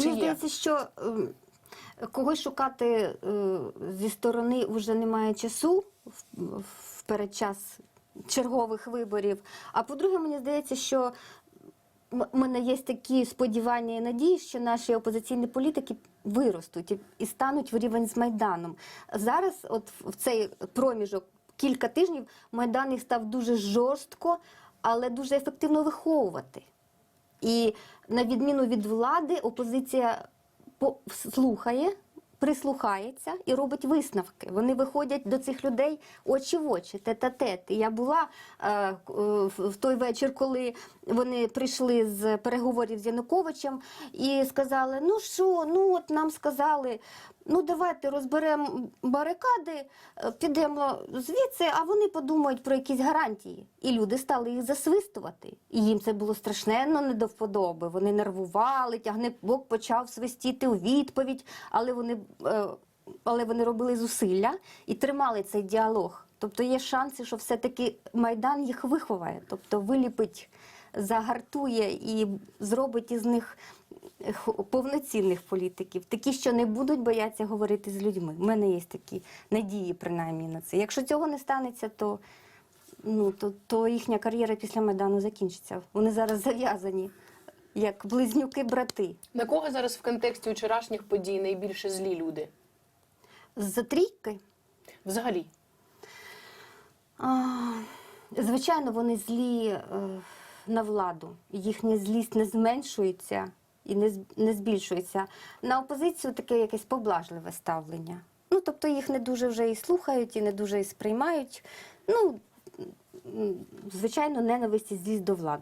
Мені Чи є? здається, що ем, когось шукати е, зі сторони вже немає часу в, в передчас чергових виборів. А по-друге, мені здається, що в мене є такі сподівання і надії, що наші опозиційні політики виростуть і, і стануть в рівень з Майданом. Зараз, от в цей проміжок, кілька тижнів, Майдан їх став дуже жорстко, але дуже ефективно виховувати. І на відміну від влади, опозиція по- слухає, прислухається і робить висновки. Вони виходять до цих людей очі в очі, тет-а-тет. І Я була е, в той вечір, коли вони прийшли з переговорів з Януковичем і сказали: ну що, ну от нам сказали, ну давайте розберемо барикади, е, підемо звідси, а вони подумають про якісь гарантії. І люди стали їх засвистувати. І їм це було страшенно не до вподоби. Вони нервували, тягнебок почав свистіти у відповідь, але вони, але вони робили зусилля і тримали цей діалог. Тобто є шанси, що все-таки Майдан їх виховає, тобто виліпить, загартує і зробить із них повноцінних політиків, такі, що не будуть боятися говорити з людьми. У мене є такі надії, принаймні, на це. Якщо цього не станеться, то, ну, то, то їхня кар'єра після Майдану закінчиться. Вони зараз зав'язані, як близнюки-брати. На кого зараз в контексті вчорашніх подій найбільше злі люди? З трійки. Взагалі. А, Звичайно, вони злі е, на владу. Їхня злість не зменшується і не, не збільшується. На опозицію таке якесь поблажливе ставлення. Ну, тобто їх не дуже вже і слухають, і не дуже і сприймають. Ну, звичайно, ненависть і злість до влади.